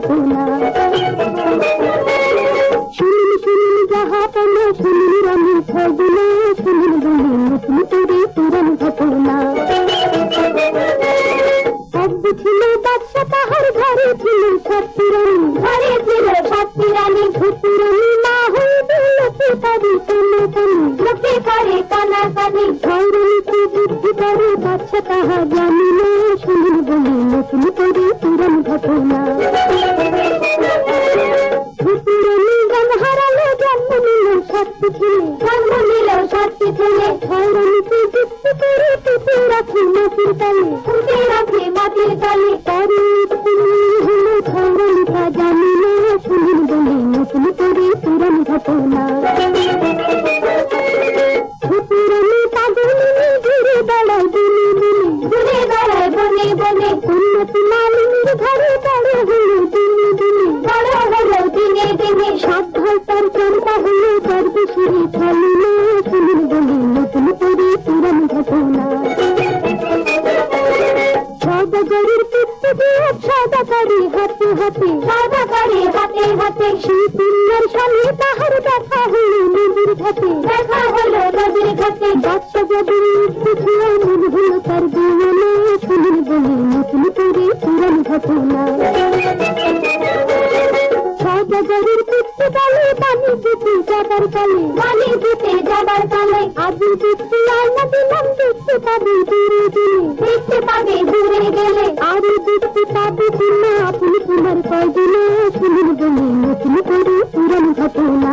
ঘটনা শুনুন শুনুন যাহা পেলে শুনুন রানী ছবিলে শুনুন বলি নতুন করে পুরান ঘটনা সব ছিল বাদশা তাহার ঘরে ছিল সত্যি রানী ঘরে ছিল সত্যি রানী সত্যি রানী মা হয়ে দিলতে পারি কানে কানে লোকে করে কানা কানে ধরনীতে বুদ্ধি করে বাদশা তাহা জানি না শুনুন বলি নতুন করে পুরান ঘটনা সত্যি ছেলে জন্ম নিল সত্যি ছেলে ধরনীতে যুক্তি করে পুঁতে রাখি মাটির তলে পুরান ঘটনা সদাগরের পিত্তে দিয়ে সদাগরি হাতে হাতে। সদাগরি হাতে হাতে। সেই পিল্লার সামনে তাহার দেখা হলো নদীর ঘাটে। দেখা হলো নদীর ঘাটে। বাচ্চা যাদের মৃত্যু মন হলো তার জীবনে শুনুন বলে নতুন করে পুরান ঘটনা। সদাগরের পিত্তে বলে পানি দিতে যাবার কালে পানি দিতে যাবার কালে আদি দিতে পাবে দূরে গেলে দেখতে পাবে দূরে গেলে আরও দেখতে পাবে কিনা আপনি তোমার কয়দিনে শুনুন বলে নতুন করে পুরান ঘটনা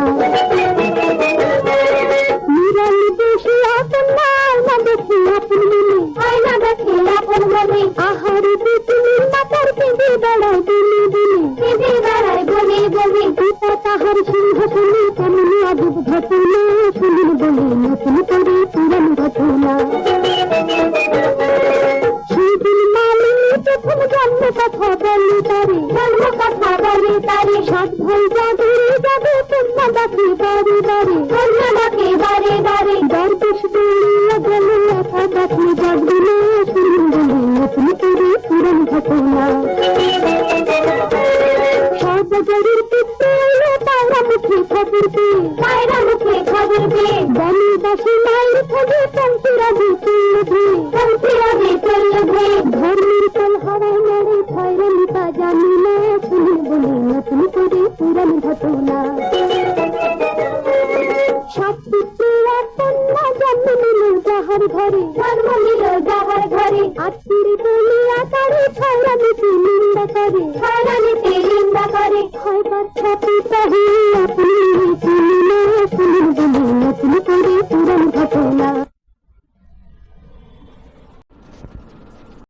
নিরালি বসে আপন না আয়না দেখে আপন মনে আয়না দেখে আপন মনে আহারে তুমি মাতার কেঁদে বেড়ায় দিনে দিনে কেঁদে বেড়ায় বনে বনে পিতা তাহার সিংহাসনে কেমন আদব ঘটনা শুনুন বলে নতুন প্রথম কথা বলি তারি জন্ম কথা বলি তারি সাত ভাই জাদুরে যাবে কন্যা বাড়ি বাড়ি। কন্যা যাহার ঘরে জন্ম নিল যাহার ঘরে আত্মীর তুমি আকারে ছড়া নিতে নিন্দা করে। ছড়া নিতে নিন্দা করে হয় বাচ্চা পিতা